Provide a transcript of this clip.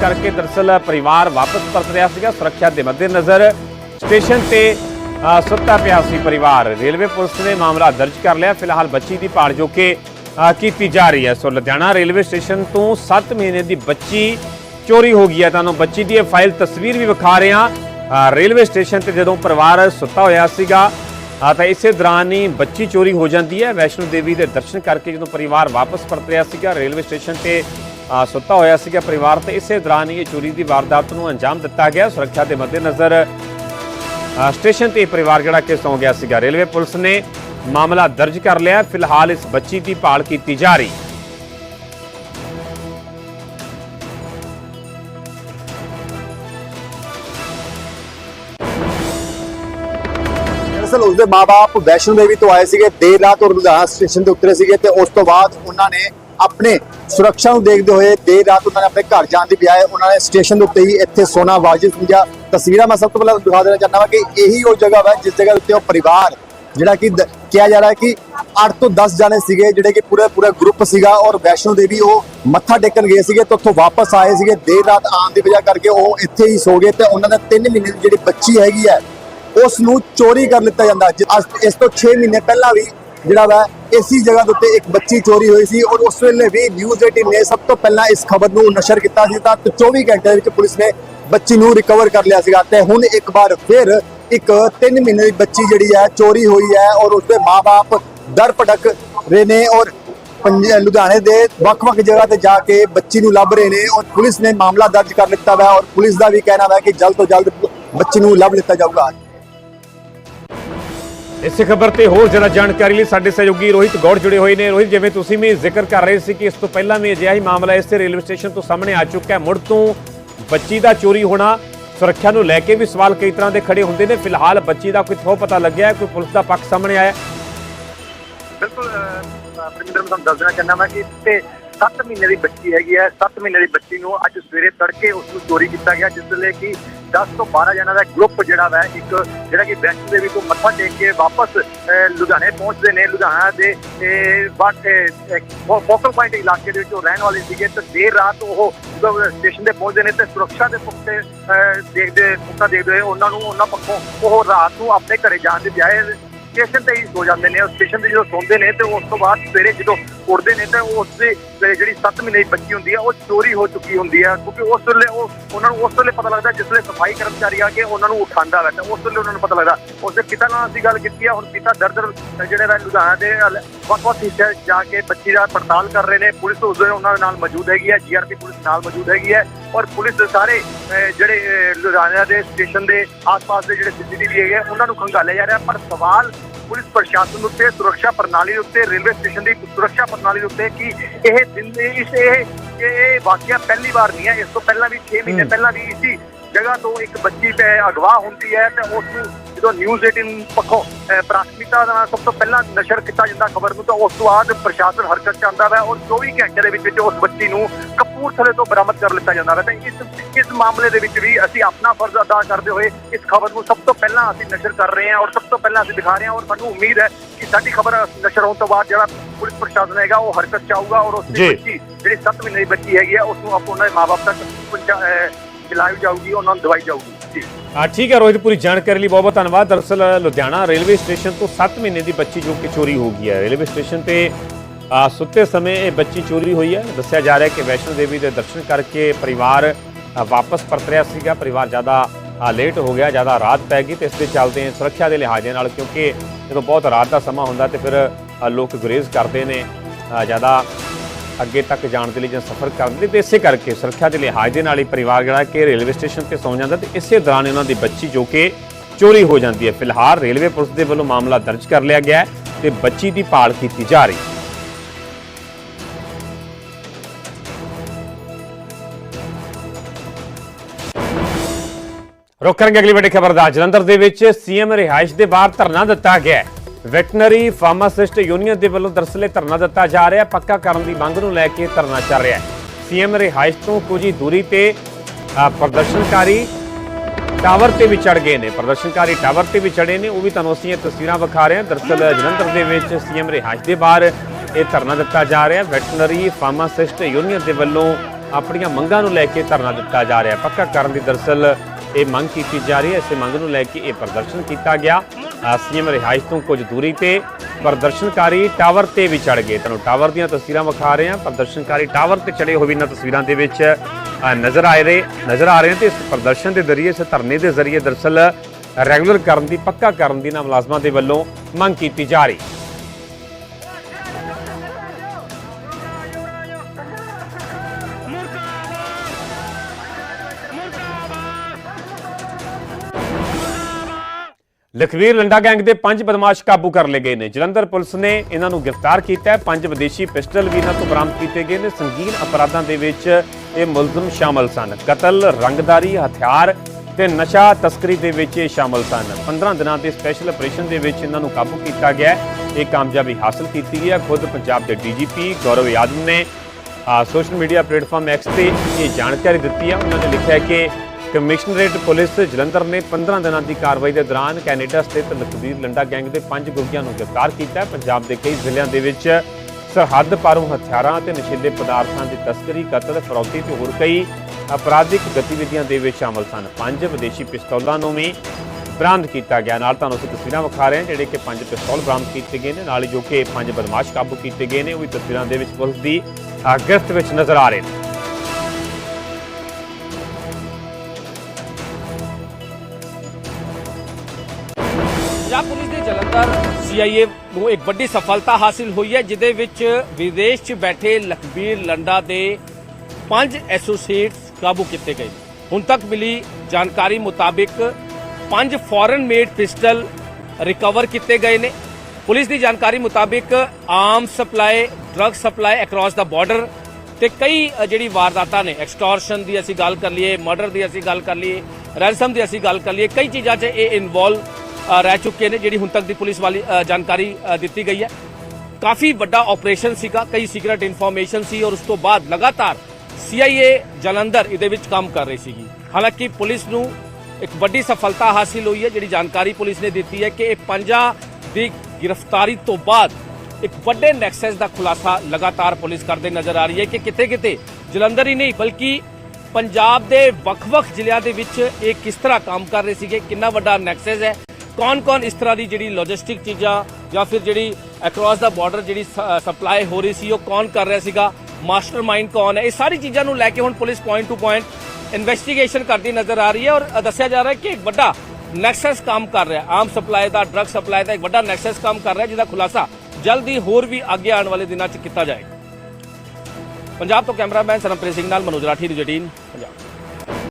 ਕਰਕੇ ਦਰਸਲ ਪਰਿਵਾਰ ਵਾਪਸ ਪਰਤ ਰਿਹਾ ਸੀਗਾ, ਸੁਰੱਖਿਆ ਦੇ ਮੱਦੇਨਜ਼ਰ। ਸਟੇਸ਼ਨ ਤੇ ਸੁੱਤਾ ਪਿਆ ਸੀ ਪਰਿਵਾਰ। ਰੇਲਵੇ ਪੁਲਿਸ ਨੇ ਮਾਮਲਾ ਦਰਜ ਕਰ ਲਿਆ। ਫਿਲਹਾਲ ਬੱਚੀ ਦੀ ਭਾਲ ਜੋ ਕਿ ਕੀਤੀ ਜਾ ਰਹੀ ਹੈ। ਸੋ ਲੁਧਿਆਣਾ ਰੇਲਵੇ ਸਟੇਸ਼ਨ ਤੋਂ 7 ਮਹੀਨੇ ਦੀ ਬੱਚੀ ਚੋਰੀ ਹੋ ਗਈ ਹੈ। ਤੁਹਾਨੂੰ ਬੱਚੀ ਦੀ ਇਹ ਫਾਈਲ ਤਸਵੀਰ ਵੀ ਵਿਖਾ ਰਹੇ ਹਾਂ। ਰੇਲਵੇ ਸਟੇਸ਼ਨ ਤੇ ਜਦੋਂ ਪਰਿਵਾਰ ਸੁੱਤਾ ਹੋਇਆ ਸੀਗਾ ਤਾਂ ਇਸੇ ਦੌਰਾਨ ਹੀ ਬੱਚੀ ਚੋਰੀ ਹੋ ਜਾਂਦੀ ਹੈ। ਵੈਸ਼ਨੋ ਦੇਵੀ ਦੇ ਦਰਸ਼ਨ ਕਰਕੇ ਜਦੋਂ ਪਰਿਵਾਰ ਵਾਪਸ ਪਰਤ ਰਿਹਾ ਸੀਗਾ, ਰੇਲਵੇ ਸਟੇਸ਼ਨ ਤੇ ਸੁੱਤਾ ਹੋਇਆ ਸੀਗਾ ਪਰਿਵਾਰ ਤੇ ਇਸੇ ਦੌਰਾਨ ਹੀ ਇਹ ਚੋਰੀ ਦੀ ਵਾਰਦਾਤ ਨੂੰ ਅੰਜਾਮ ਦਿੱਤਾ ਗਿਆ। ਸੁਰੱਖਿਆ ਦੇ ਮੱਦੇਨਜ਼ਰ ਸਟੇਸ਼ਨ ਤੇ ਪਰਿਵਾਰ ਜਿਹੜਾ ਕਿ ਸੌਂ ਗਿਆ ਸੀਗਾ। ਰੇਲਵੇ ਪੁਲਿਸ ਨੇ ਮਾਮਲਾ ਦਰਜ ਕਰ ਲਿਆ। ਫਿਲਹਾਲ ਇਸ ਬੱਚੀ ਦੀ ਭਾਲ ਕੀਤੀ ਜਾ ਰਹੀ। ਦਰਅਸਲ ਉਸਦੇ ਮਾਪੇ ਵੈਸ਼ਨੋ ਦੇਵੀ ਤੋਂ ਆਏ ਸੀਗੇ। ਦੇਰ ਰਾਤ ਉਹ ਲੁਧਿਆਣਾ ਸਟੇਸ਼ਨ ਤੇ ਉਤਰੇ ਸੀਗੇ ਤੇ ਉਸ ਤੋਂ ਬਾਅਦ ਉਹਨਾਂ ਨੇ ਆਪਣੇ ਸੁਰੱਖਿਆ ਨੂੰ ਦੇਖਦੇ ਹੋਏ ਦੇਰ ਰਾਤ ਉਹਨਾਂ ਨੇ ਆਪਣੇ ਘਰ ਜਾਣ ਦੀ ਬਜਾਏ ਉਹਨਾਂ ਨੇ ਸਟੇਸ਼ਨ ਦੇ ਉੱਤੇ ਹੀ ਇੱਥੇ ਸੋਨਾ ਵਾਜਿਬ ਸਮਝਿਆ ਤਸਵੀਰਾਂ ਮੈਂ ਸਭ ਤੋਂ ਪਹਿਲਾਂ ਦਿਖਾ ਦੇਣਾ ਚਾਹੁੰਦਾ ਹਾਂ ਕਿ ਇਹੀ ਉਹ ਜਗ੍ਹਾ ਹੈ ਜਿਸ ਜਗ੍ਹਾ ਉੱਤੇ ਉਹ ਪਰਿਵਾਰ, ਜਿਹੜਾ ਕਿ ਕਿਹਾ ਜਾ ਰਿਹਾ ਹੈ ਕਿ 8 ਤੋਂ 10 ਜਾਣੇ ਸੀਗੇ, ਜਿਹੜੇ ਕਿ ਪੂਰਾ ਪੂਰਾ ਗਰੁੱਪ ਸੀਗਾ ਔਰ ਵੈਸ਼ਨੋ ਦੇਵੀ ਉਹ ਮੱਥਾ ਟੇਕਣ ਗਏ ਸੀਗੇ ਤੇ ਉੱਥੋਂ ਵਾਪਸ ਆਏ ਸੀਗੇ। ਦੇਰ ਰਾਤ ਆਉਣ ਦੀ ਵਜ੍ਹਾ ਕਰਕੇ ਉਹ ਇੱਥੇ ਹੀ ਸੋ ਗਏ ਤੇ ਉਹਨਾਂ ਦਾ 3 ਮਹੀਨੇ ਦੀ ਜਿਹੜੀ ਬੱਚੀ ਹੈਗੀ ਹੈ, ਉਸ ਨੂੰ ਚੋਰੀ ਕਰ ਲਿੱਤਾ ਜਾਂਦਾ। ਜਿ- ਅੱਜ ਇਸ ਤੋਂ 6 ਮਹੀਨੇ ਪਹਿਲਾਂ ਵੀ ਜਿਹੜਾ ਵਾ, ਇਸੀ ਜਗ੍ਹਾ ਦੇ ਉੱਤੇ ਇੱਕ ਬੱਚੀ ਚੋਰੀ ਹੋਈ ਸੀ ਔਰ ਉਸ ਵੇਲੇ ਵੀ ਨਿਊਜ਼ 18 ਨੇ ਸਭ ਤੋਂ ਪਹਿਲਾਂ ਇਸ ਖਬਰ ਨੂੰ ਨਸ਼ਰ ਕੀਤਾ ਸੀ ਤਾਂ 24 ਘੰਟੇ ਦੇ ਵਿੱਚ ਪੁਲਿਸ ਨੇ ਬੱਚੀ ਨੂੰ ਰਿਕਵਰ ਕਰ ਲਿਆ ਸੀਗਾ ਤੇ ਹੁਣ ਇੱਕ ਵਾਰ ਫਿਰ ਇੱਕ 3 ਮਹੀਨੇ ਦੀ ਬੱਚੀ ਜਿਹੜੀ ਹੈ ਚੋਰੀ ਹੋਈ ਹੈ ਔਰ ਉਸਦੇ ਮਾਪੇ ਦਰ ਭਟਕ ਰਹੇ ਨੇ ਔਰ ਪੰਜ- ਲੁਧਿਆਣੇ ਦੇ ਵੱਖ-ਵੱਖ ਜਗ੍ਹਾ ਤੇ ਜਾ ਕੇ ਬੱਚੀ ਨੂੰ ਲੱਭ ਰਹੇ ਨੇ ਔਰ ਪੁਲਿਸ ਨੇ ਮਾਮਲਾ ਦਰਜ ਕਰ ਲਿੱਤਾ ਹੈ ਔਰ ਪੁਲਿਸ ਦਾ ਵੀ ਕਹਿਣਾ ਹੈ ਕਿ ਜਲਦ ਤੋਂ ਜਲਦ ਬੱਚੀ ਨੂੰ ਲੱਭ ਲਿੱਤਾ ਜਾਊਗਾ। ਇਸੇ ਖਬਰ ਤੇ ਹੋਰ ਜ਼ਿਆਦਾ ਜਾਣਕਾਰੀ ਲਈ ਸਾਡੇ ਸਹਿਯੋਗੀ ਰੋਹਿਤ ਗੌੜ ਜੁੜੇ ਹੋਏ ਨੇ। ਰੋਹਿਤ, ਜਿਵੇਂ ਤੁਸੀਂ ਵੀ ਜ਼ਿਕਰ ਕਰ ਰਹੇ ਸੀ ਕਿ ਇਸ ਤੋਂ ਪਹਿਲਾਂ ਵੀ ਅਜਿਹਾ ਹੀ ਮਾਮਲਾ ਇਸੇ ਰੇਲਵੇ ਸਟੇਸ਼ਨ ਤੋਂ ਸਾਹਮਣੇ ਆ ਚੁੱਕਾ ਹੈ। ਮੁੜ ਤੋਂ ਬੱਚੀ ਦਾ ਚੋਰੀ ਹੋਣਾ, ਸੁਰੱਖਿਆ ਨੂੰ ਲੈ ਕੇ ਵੀ ਸਵਾਲ ਕਈ ਤਰ੍ਹਾਂ ਦੇ ਖੜੇ ਹੁੰਦੇ ਨੇ। ਫਿਲਹਾਲ ਬੱਚੀ ਦਾ ਕੋਈ ਥੋ ਪਤਾ ਲੱਗਿਆ ਕੋਈ ਪੁਲਿਸ ਦਾ ਪੱਖ ਸਾਹਮਣੇ ਆਇਆ ਹੈ? ਬਿਲਕੁਲ ਪ੍ਰਿੰਦਰ ਨੂੰ ਦੱਸ ਦੇਣਾ ਚਾਹੁੰਦਾ ਮੈਂ ਕਿ ਤੇ 7 ਮਹੀਨੇ ਦੀ ਬੱਚੀ ਹੈਗੀ ਹੈ। 7 ਮਹੀਨੇ ਦੀ ਬੱਚੀ ਨੂੰ ਅੱਜ ਸਵੇਰੇ ਤੜਕੇ ਉਸ ਨੂੰ ਚੋਰੀ ਕੀਤਾ ਗਿਆ, ਜਿਸ ਵੇਲੇ ਕਿ 10 ਤੋਂ 12 ਜਣਾਂ ਦਾ ਗਰੁੱਪ ਜਿਹੜਾ ਵੈ ਇੱਕ ਜਿਹੜਾ ਕਿ ਵੈਸ਼ਨੋ ਦੇਵੀ ਤੋਂ ਮੱਥਾ ਟੇਕ ਕੇ ਵਾਪਸ ਅਹ, ਲੁਧਿਆਣੇ ਪਹੁੰਚਦੇ ਨੇ ਲੁਧਿਆਣਾ ਦੇ ਬਾਟ ਫੋਕਲ ਪੁਆਇੰਟ ਇਲਾਕੇ ਦੇ ਵਿੱਚ ਉਹ ਰਹਿਣ ਵਾਲੇ ਸੀਗੇ ਤੇ ਦੇਰ ਰਾਤ ਉਹ ਜਦੋਂ ਸਟੇਸ਼ਨ ਤੇ ਪਹੁੰਚਦੇ ਨੇ ਤੇ ਸੁਰੱਖਿਆ ਦੇ ਪੁਖਤੇ ਅਹ, ਦੇਖਦੇ ਪੁਖਤਾ ਦੇਖਦੇ ਹੋਏ ਉਹਨਾਂ ਨੂੰ ਉਹਨਾਂ ਪੱਖੋਂ ਉਹ ਰਾਤ ਨੂੰ ਆਪਣੇ ਘਰੇ ਜਾਣ ਦੀ ਬਜਾਏ ਸਟੇਸ਼ਨ ਤੇ ਹੀ ਸੋ ਜਾਂਦੇ ਨੇ। ਉਹ ਸਟੇਸ਼ਨ ਤੇ ਜਦੋਂ ਸੌਂਦੇ ਨੇ ਤੇ ਉਸ ਤੋਂ ਬਾਅਦ ਸਵੇਰੇ ਜਦੋਂ ਉੱਠਦੇ ਨੇ ਤਾਂ ਉਸ ਦੇ ਜਿਹੜੀ 7 ਮਹੀਨੇ ਦੀ ਬੱਚੀ ਹੁੰਦੀ ਹੈ ਉਹ ਚੋਰੀ ਹੋ ਚੁੱਕੀ ਹੁੰਦੀ ਹੈ ਕਿਉਂਕਿ ਉਸ ਵੇਲੇ ਉਹ, ਉਹਨਾਂ ਨੂੰ ਉਸ ਵੇਲੇ ਪਤਾ ਲੱਗਦਾ, ਜਿਸ ਵੇਲੇ ਸਫ਼ਾਈ ਕਰਮਚਾਰੀ ਆ ਕੇ ਉਹਨਾਂ ਨੂੰ ਉਠਾਉਂਦਾ ਹੈ ਤਾਂ ਉਸ ਵੇਲੇ ਉਹਨਾਂ ਨੂੰ ਪਤਾ ਲੱਗਦਾ। ਉਸ ਦੇ ਪਿਤਾ ਨਾਲ ਅਸੀਂ ਗੱਲ ਕੀਤੀ ਹੈ ਹੁਣ ਪਿਤਾ ਦਰ ਜਿਹੜੇ ਵਾ ਲੁਧਿਆਣਾ ਦੇ ਵੱਖ-ਵੱਖ ਹਿੱਸੇ ਜਾ ਕੇ ਬੱਚੀ ਦਾ ਪੜਤਾਲ ਕਰ ਰਹੇ ਨੇ। ਪੁਲਿਸ ਉਸ ਵੇਲੇ ਉਹਨਾਂ ਦੇ ਨਾਲ ਮੌਜੂਦ ਹੈਗੀ ਹੈ ਜੀਆਰਪੀ ਪੁਲਿਸ ਨਾਲ ਮੌਜੂਦ ਹੈਗੀ ਹੈ ਔਰ ਪੁਲਿਸ ਦੇ ਸਾਰੇ ਜਿਹੜੇ ਲੁਧਿਆਣਾ ਦੇ ਸਟੇਸ਼ਨ ਦੇ ਆਸ-ਪਾਸ ਦੇ ਜਿਹੜੇ ਸੀਸੀਟੀਵੀ ਹੈਗੇ ਉਹਨਾਂ ਨੂੰ ਖੰਗਾਲਿਆ ਜਾ ਰਿਹਾ, ਪਰ ਸਵਾਲ ਪੁਲਿਸ ਪ੍ਰਸ਼ਾਸਨ ਉੱਤੇ ਸੁਰੱਖਿਆ ਪ੍ਰਣਾਲੀ ਉੱਤੇ ਰੇਲਵੇ ਸਟੇਸ਼ਨ ਦੀ ਸੁਰੱਖਿਆ ਪ੍ਰਣਾਲੀ ਉੱਤੇ ਕਿ ਇਹ ਦਿਨ ਇਸ ਇਹ ਇਹ ਵਾਕਿਆ ਪਹਿਲੀ ਵਾਰ ਨਹੀਂ ਹੈ। ਇਸ ਤੋਂ ਪਹਿਲਾਂ ਵੀ 6 ਮਹੀਨੇ ਪਹਿਲਾਂ ਵੀ ਇਸੀ ਜਗ੍ਹਾ ਤੋਂ ਇੱਕ ਬੱਚੀ ਤੇ ਅਗਵਾ ਹੁੰਦੀ ਹੈ ਤੇ ਉਸ ਨੂੰ ਜਦੋਂ ਨਿਊਜ਼ 18 ਪੱਖੋਂ ਪ੍ਰਾਥਮਿਕਤਾ ਦਾ ਨਾਲ ਸਭ ਤੋਂ ਪਹਿਲਾਂ ਨਸ਼ਰ ਕੀਤਾ ਜਾਂਦਾ ਖਬਰ ਨੂੰ ਤਾਂ ਉਸ ਤੋਂ ਬਾਅਦ ਪ੍ਰਸ਼ਾਸਨ ਹਰਕਤ ਚ ਆਉਂਦਾ ਹੈ ਔਰ 24 ਘੰਟੇ ਦੇ ਵਿੱਚ ਵਿੱਚ ਉਸ ਬੱਚੀ ਨੂੰ ਕਪੂਰਥਲੇ ਤੋਂ ਬਰਾਮਦ ਕਰ ਲਿੱਤਾ ਜਾਂਦਾ ਹੈ ਤੇ ਇਸ ਇਸ ਮਾਮਲੇ ਦੇ ਵਿੱਚ ਵੀ ਅਸੀਂ ਆਪਣਾ ਫਰਜ਼ ਅਦਾ ਕਰਦੇ ਹੋਏ ਇਸ ਖਬਰ ਨੂੰ ਸਭ ਤੋਂ ਪਹਿਲਾਂ ਅਸੀਂ ਨਸ਼ਰ ਕਰ ਰਹੇ ਹਾਂ ਔਰ ਸਭ ਤੋਂ ਪਹਿਲਾਂ ਅਸੀਂ ਦਿਖਾ ਰਹੇ ਹਾਂ ਔਰ ਸਾਨੂੰ ਉਮੀਦ ਹੈ ਕਿ ਸਾਡੀ ਖਬਰ ਨਸ਼ਰ ਹੋਣ ਤੋਂ ਬਾਅਦ ਜਿਹੜਾ ਪੁਲਿਸ ਪ੍ਰਸ਼ਾਸਨ ਹੈਗਾ ਉਹ ਹਰਕਤ ਚ ਆਊਗਾ ਔਰ ਉਸ ਦੀ। ਬੱਚੀ ਜਿਹੜੀ 7 ਮਹੀਨੇ ਦੀ ਬੱਚੀ ਹੈਗੀ ਆ ਉਸ ਨੂੰ ਆਪ ਉਹਨਾਂ ਦੇ ਮਾਪੇ ਤੱਕ ਪਹੁੰਚਾ ਦਿਲਾਈ ਜਾਊਗੀ ਉਹਨਾਂ ਨੂੰ ਦਵਾਈ ਜਾਊਗੀ ਜੀ ਠੀਕ ਹੈ ਰੋਹਿਤ, ਪੂਰੀ ਜਾਣਕਾਰੀ ਲਈ ਬਹੁਤ ਬਹੁਤ ਧੰਨਵਾਦ। ਦਰਅਸਲ, ਲੁਧਿਆਣਾ ਰੇਲਵੇ ਸਟੇਸ਼ਨ ਤੋਂ 7 ਮਹੀਨੇ ਦੀ ਬੱਚੀ ਜੋ ਕਿ ਚੋਰੀ ਹੋ ਗਈ ਹੈ। ਰੇਲਵੇ ਸਟੇਸ਼ਨ ਤੇ ਸੁੱਤੇ ਸਮੇਂ ਇਹ ਬੱਚੀ ਚੋਰੀ ਹੋਈ ਹੈ। ਦੱਸਿਆ ਜਾ ਰਿਹਾ ਹੈ ਕਿ ਵੈਸ਼ਨੋ ਦੇਵੀ ਦੇ ਦਰਸ਼ਨ ਕਰਕੇ ਪਰਿਵਾਰ ਵਾਪਸ ਪਰਤ ਰਿਹਾ ਸੀਗਾ। ਪਰਿਵਾਰ ਜ਼ਿਆਦਾ ਲੇਟ ਹੋ ਗਿਆ, ਜ਼ਿਆਦਾ ਰਾਤ ਪੈ ਗਈ ਤੇ ਇਸ ਦੇ ਚੱਲਦੇ ਸੁਰੱਖਿਆ ਦੇ ਲਿਹਾਜ਼ੇ ਨਾਲ ਕਿਉਂਕਿ ਜਦੋਂ ਬਹੁਤ ਰਾਤ ਦਾ ਸਮਾਂ ਹੁੰਦਾ ਤੇ ਫਿਰ ਲੋਕ ਗੁਰੇਜ਼ ਕਰਦੇ ਨੇ ਜ਼ਿਆਦਾ ਅੱਗੇ ਤੱਕ ਜਾਣ ਦੇ ਲਈ ਜਾਂ ਸਫ਼ਰ ਕਰਨ ਕਰਦੇ ਤੇ ਇਸੇ ਕਰਕੇ ਸੁਰੱਖਿਆ ਦੇ ਲਿਹਾਜ਼ ਦੇ ਨਾਲ ਹੀ ਪਰਿਵਾਰ ਜਿਹੜਾ ਕਿ ਰੇਲਵੇ ਸਟੇਸ਼ਨ ਤੇ ਸੌਂ ਜਾਂਦਾ ਤੇ ਇਸੇ ਦੌਰਾਨ ਇਹਨਾਂ ਦੀ ਬੱਚੀ ਜੋ ਕਿ ਚੋਰੀ ਹੋ ਜਾਂਦੀ ਹੈ। ਫਿਲਹਾਲ ਰੇਲਵੇ ਪੁਲਿਸ ਦੇ ਵੱਲੋਂ ਮਾਮਲਾ ਦਰਜ ਕਰ ਲਿਆ ਗਿਆ ਤੇ ਬੱਚੀ ਦੀ ਭਾਲ ਕੀਤੀ ਜਾ ਰਹੀ ਹੈ। ਰੁਕ ਕਰਾਂਗੇ ਅਗਲੀ ਵੱਡੀ ਖਬਰ ਦਾ। ਜਲੰਧਰ ਦੇ ਵਿੱਚ ਸੀਐਮ ਰਿਹਾਇਸ਼ ਦੇ ਬਾਹਰ ਧਰਨਾ ਦਿੱਤਾ ਗਿਆ ਵੈਟਨਰੀ ਫਾਰਮਾਸਿਸਟ ਯੂਨੀਅਨ ਦੇ ਵੱਲੋਂ ਦਰਸਲੇ ਧਰਨਾ ਦਿੱਤਾ ਜਾ ਰਿਹਾ ਪੱਕਾ ਕਰਨ ਦੀ ਮੰਗ ਨੂੰ ਲੈ ਕੇ ਧਰਨਾ ਚੱਲ ਰਿਹਾ ਹੈ। ਸੀਐਮ ਰਿਹਾਇਸ਼ ਤੋਂ ਕੁਝ ਹੀ ਦੂਰੀ ਤੇ ਪ੍ਰਦਰਸ਼ਨਕਾਰੀ ਟਾਵਰ ਤੇ ਵੀ ਚੜ ਗਏ ਨੇ। ਪ੍ਰਦਰਸ਼ਨਕਾਰੀ ਟਾਵਰ ਤੇ ਵੀ ਚੜੇ ਨੇ, ਉਹ ਵੀ ਤੁਹਾਨੂੰ ਅਸੀਂ ਇਹ ਤਸਵੀਰਾਂ ਵਿਖਾ ਰਹੇ ਹਾਂ। ਦਰਸਲ ਜਲੰਧਰ ਦੇ ਵਿੱਚ ਸੀਐਮ ਰਿਹਾਇਸ਼ ਦੇ ਬਾਹਰ ਇਹ ਧਰਨਾ ਦਿੱਤਾ ਜਾ ਰਿਹਾ ਵੈਟਨਰੀ ਫਾਰਮਾਸਿਸਟ ਯੂਨੀਅਨ ਦੇ ਵੱਲੋਂ ਆਪਣੀਆਂ ਮੰਗਾਂ ਨੂੰ ਲੈ ਕੇ ਧਰਨਾ ਦਿੱਤਾ ਜਾ ਰਿਹਾ ਪੱਕਾ ਕਰਨ ਦੀ ਦਰਸਲ ਇਹ ਮੰਗ ਕੀਤੀ ਜਾ ਰਹੀ ਹੈ। ਇਸੇ ਮੰਗ ਨੂੰ ਲੈ ਕੇ ਇਹ ਪ੍ਰਦਰਸ਼ਨ ਕੀਤਾ ਗਿਆ। ਸੀਐਮ ਰਿਹਾਇਸ਼ ਤੋਂ ਕੁਝ ਦੂਰੀ ਤੇ ਪ੍ਰਦਰਸ਼ਨਕਾਰੀ ਟਾਵਰ ਤੇ ਵੀ ਚੜ ਗਏ। ਤੁਹਾਨੂੰ ਟਾਵਰ ਦੀਆਂ ਤਸਵੀਰਾਂ ਵਿਖਾ ਰਹੇ ਹਾਂ। ਪ੍ਰਦਰਸ਼ਨਕਾਰੀ ਟਾਵਰ ਤੇ ਚੜੇ ਹੋਏ ਇਹਨਾਂ ਤਸਵੀਰਾਂ ਦੇ ਵਿੱਚ ਨਜ਼ਰ ਆਏ ਰਹੇ ਨਜ਼ਰ ਆ ਰਹੇ ਨੇ ਤੇ ਇਸ ਪ੍ਰਦਰਸ਼ਨ ਦੇ ਜ਼ਰੀਏ, ਇਸ ਧਰਨੇ ਦੇ ਜ਼ਰੀਏ ਦਰਸਲ ਰੈਗੂਲਰ ਕਰਨ ਦੀ, ਪੱਕਾ ਕਰਨ ਦੀ ਨਾ ਮੁਲਾਜ਼ਮਾਂ ਦੇ ਵੱਲੋਂ ਮੰਗ ਕੀਤੀ ਜਾ ਰਹੀ। ਲਖਵੀਰ ਲੰਡਾ ਗੈਂਗ ਦੇ ਪੰਜ ਬਦਮਾਸ਼ ਕਾਬੂ ਕਰ ਲਏ ਗਏ ਨੇ। ਜਲੰਧਰ ਪੁਲਿਸ ਨੇ ਇਹਨਾਂ ਨੂੰ ਗ੍ਰਿਫਤਾਰ ਕੀਤਾ ਹੈ। ਪੰਜ ਵਿਦੇਸ਼ੀ ਪਿਸਟਲ ਵੀ ਇਹਨਾਂ ਤੋਂ ਬਰਾਮਦ ਕੀਤੇ ਗਏ ਨੇ। ਸੰਗੀਨ ਅਪਰਾਧਾਂ ਦੇ ਵਿੱਚ ਇਹ ਮੁਲਜ਼ਮ ਸ਼ਾਮਲ ਸਨ। ਕਤਲ, ਰੰਗਦਾਰੀ, ਹਥਿਆਰ ਤੇ ਨਸ਼ਾ ਤਸਕਰੀ ਦੇ ਵਿੱਚ ਇਹ ਸ਼ਾਮਲ ਸਨ। 15 ਦਿਨਾਂ ਦੇ ਸਪੈਸ਼ਲ ਆਪਰੇਸ਼ਨ ਦੇ ਵਿੱਚ ਇਹਨਾਂ ਨੂੰ ਕਾਬੂ ਕੀਤਾ ਗਿਆ ਇਹ ਕਾਮਯਾਬੀ ਹਾਸਲ ਕੀਤੀ ਗਈ ਹੈ। ਖੁਦ ਪੰਜਾਬ ਦੇ ਡੀਜੀਪੀ ਗੌਰਵ ਯਾਦਵ ਨੇ ਸੋਸ਼ਲ ਮੀਡੀਆ ਪਲੇਟਫਾਰਮ ਐਕਸ ਤੇ ਇਹ ਜਾਣਕਾਰੀ ਦਿੱਤੀ ਹੈ। ਉਹਨਾਂ ਨੇ ਲਿਖਿਆ ਕਿ ਕਮਿਸ਼ਨਰੇਟ ਪੁਲਿਸ ਜਲੰਧਰ ਨੇ 15 ਦਿਨਾਂ ਦੀ ਕਾਰਵਾਈ ਦੇ ਦੌਰਾਨ ਕੈਨੇਡਾ ਸਥਿਤ ਲਖਬੀਰ ਲੰਡਾ ਗੈਂਗ ਦੇ ਪੰਜ ਗੁਰਗੀਆਂ ਨੂੰ ਗ੍ਰਿਫਤਾਰ ਕੀਤਾ। ਪੰਜਾਬ ਦੇ ਕਈ ਜ਼ਿਲ੍ਹਿਆਂ ਦੇ ਵਿੱਚ ਸਰਹੱਦ ਪਾਰੋਂ ਹਥਿਆਰਾਂ ਅਤੇ ਨਸ਼ੀਲੇ ਪਦਾਰਥਾਂ ਦੀ ਤਸਕਰੀ, ਕਤਲ, ਫਰੌਤੀ ਤੇ ਹੋਰ ਕਈ ਅਪਰਾਧਿਕ ਗਤੀਵਿਧੀਆਂ ਦੇ ਵਿੱਚ ਸ਼ਾਮਲ ਸਨ। ਪੰਜ ਵਿਦੇਸ਼ੀ ਪਿਸਤੌਲਾਂ ਨੂੰ ਵੀ ਬਰਾਮਦ ਕੀਤਾ ਗਿਆ। ਨਾਲ ਤੁਹਾਨੂੰ ਅਸੀਂ ਤਸਵੀਰਾਂ ਵਿਖਾ ਰਹੇ ਹਾਂ ਜਿਹੜੇ ਕਿ ਪੰਜ ਪਿਸਤੌਲ ਬਰਾਮਦ ਕੀਤੇ ਗਏ ਨੇ। ਨਾਲ ਹੀ ਜੋ ਕਿ ਪੰਜ ਬਦਮਾਸ਼ ਕਾਬੂ ਕੀਤੇ ਗਏ ਨੇ, ਉਹ ਵੀ ਤਸਵੀਰਾਂ ਦੇ ਵਿੱਚ ਪੁਲਿਸ ਦੀ ਗ੍ਰਿਫਤ ਵਿੱਚ ਨਜ਼ਰ ਆ ਰਹੇ ਨੇ। ਪੰਜਾਬ ਪੁਲਿਸ ਦੇ ਜਲੰਧਰ ਸੀਆਈਏ ਨੂੰ ਇੱਕ ਵੱਡੀ ਸਫਲਤਾ ਹਾਸਿਲ ਹੋਈ ਹੈ ਜਿਦੇ ਵਿੱਚ ਵਿਦੇਸ਼ 'ਚ ਬੈਠੇ ਲਖਬੀਰ ਲੰਡਾ ਦੇ ਪੰਜ ਐਸੋਸੀਏਟਸ ਕਾਬੂ ਕੀਤੇ ਗਏ। ਹੁਣ ਤੱਕ ਮਿਲੀ ਜਾਣਕਾਰੀ ਮੁਤਾਬਿਕ ਪੰਜ ਫੋਰਨ ਮੇਡ ਪਿਸਟਲ ਰਿਕਵਰ ਕੀਤੇ ਗਏ ਨੇ। ਪੁਲਿਸ ਦੀ ਜਾਣਕਾਰੀ ਮੁਤਾਬਿਕ arm supply drug supply across ਦਾ ਬਾਰਡਰ ਤੇ ਕਈ ਜਿਹੜੀ ਵਾਰਦਾਤਾਂ ਨੇ ਐਕਸਟੋਰਸ਼ਨ ਦੀ ਅਸੀਂ ਗੱਲ ਕਰ ਲਈਏ ਮਰਡਰ ਦੀ ਅਸੀਂ ਗੱਲ ਕਰ ਲਈਏ ਰੈਂਸਮ ਦੀ ਅਸੀਂ ਗੱਲ ਕਰ ਲਈਏ, ਕਈ ਚੀਜ਼ਾਂ 'ਚ ਇਹ ਇਨਵੋਲਵ ਰਹਿ ਚੁੱਕੇ ਨੇ, ਜਿਹੜੀ ਹੁਣ ਤੱਕ ਦੀ ਪੁਲਿਸ ਵਾਲੀ ਜਾਣਕਾਰੀ ਦਿੱਤੀ ਗਈ ਹੈ। ਕਾਫੀ ਵੱਡਾ ਆਪਰੇਸ਼ਨ ਸੀਗਾ, ਕਈ ਸੀਕ੍ਰੀਟ ਇਨਫੋਰਮੇਸ਼ਨ ਸੀ ਔਰ ਉਸ ਤੋਂ ਬਾਅਦ ਲਗਾਤਾਰ ਸੀਆਈਏ ਜਲੰਧਰ ਇਹਦੇ ਵਿੱਚ ਕੰਮ ਕਰ ਰਹੀ ਸੀਗੀ। ਹਾਲਾਂਕਿ ਪੁਲਿਸ ਨੂੰ ਇੱਕ ਵੱਡੀ ਸਫਲਤਾ ਹਾਸਿਲ ਹੋਈ ਹੈ, ਜਿਹੜੀ ਜਾਣਕਾਰੀ ਪੁਲਿਸ ਨੇ ਦਿੱਤੀ ਹੈ ਕਿ ਇਹ ਪੰਜਾਂ ਦੀ ਗ੍ਰਿਫਤਾਰੀ ਤੋਂ ਬਾਅਦ ਇੱਕ ਵੱਡੇ ਨੈਕਸਸ ਦਾ ਖੁਲਾਸਾ ਲਗਾਤਾਰ ਪੁਲਿਸ ਕਰਦੇ ਨਜ਼ਰ ਆ ਰਹੀ ਹੈ ਕਿ ਕਿਤੇ-ਕਿਤੇ ਜਲੰਧਰ ਹੀ ਨਹੀਂ, ਬਲਕਿ ਪੰਜਾਬ ਦੇ ਵੱਖ-ਵੱਖ ਜ਼ਿਲ੍ਹਿਆਂ ਦੇ ਵਿੱਚ ਇਹ ਕਿਸ ਤਰ੍ਹਾਂ ਕੰਮ ਕਰ ਰਹੇ ਸੀਗੇ, ਕਿੰਨਾ ਵੱਡਾ ਨੈਕਸਸ ਹੈ ਕੌਣ-ਕੌਣ ਇਸ ਤਰ੍ਹਾਂ ਦੀ ਜਿਹੜੀ ਲੌਜਿਸਟਿਕ ਚੀਜ਼ਾਂ ਜਾਂ ਫਿਰ ਜਿਹੜੀ ਅਕ੍ਰੋਸ ਦਾ ਬਾਰਡਰ ਜਿਹੜੀ ਸਪਲਾਈ ਹੋ ਰਹੀ ਸੀ, ਉਹ ਕੌਣ ਕਰ ਰਿਹਾ ਸੀਗਾ? ਮਾਸਟਰਮਾਈਂਡ ਕੌਣ ਹੈ? ਇਹ ਸਾਰੀ ਚੀਜ਼ਾਂ ਨੂੰ ਲੈ ਕੇ ਹੁਣ police point to point investigation ਕਰਦੀ ਨਜ਼ਰ ਆ ਰਹੀ ਹੈ ਔਰ ਦੱਸਿਆ ਜਾ ਰਿਹਾ ਹੈ ਕਿ ਇੱਕ ਵੱਡਾ ਨੈਕਸਸ ਕੰਮ ਕਰ ਰਿਹਾ ਆਮ ਸਪਲਾਈ ਦਾ ਡਰੱਗ ਸਪਲਾਈ ਦਾ ਇੱਕ ਵੱਡਾ ਨੈਕਸਸ ਕੰਮ ਕਰ ਰਿਹਾ ਜਿਹਦਾ ਖੁਲਾਸਾ ਜਲਦੀ ਹੋਰ ਵੀ ਅੱਗੇ ਆਉਣ ਵਾਲੇ ਦਿਨਾਂ 'ਚ ਕੀਤਾ ਜਾਏਗਾ। ਪੰਜਾਬ ਤੋਂ ਕੈਮਰਾਮੈਨ ਸਰਮਪ੍ਰੀਤ ਸਿੰਘ ਨਾਲ ਮਨੋਜ ਰਾਠੀ ਰਿਜਟੀਨ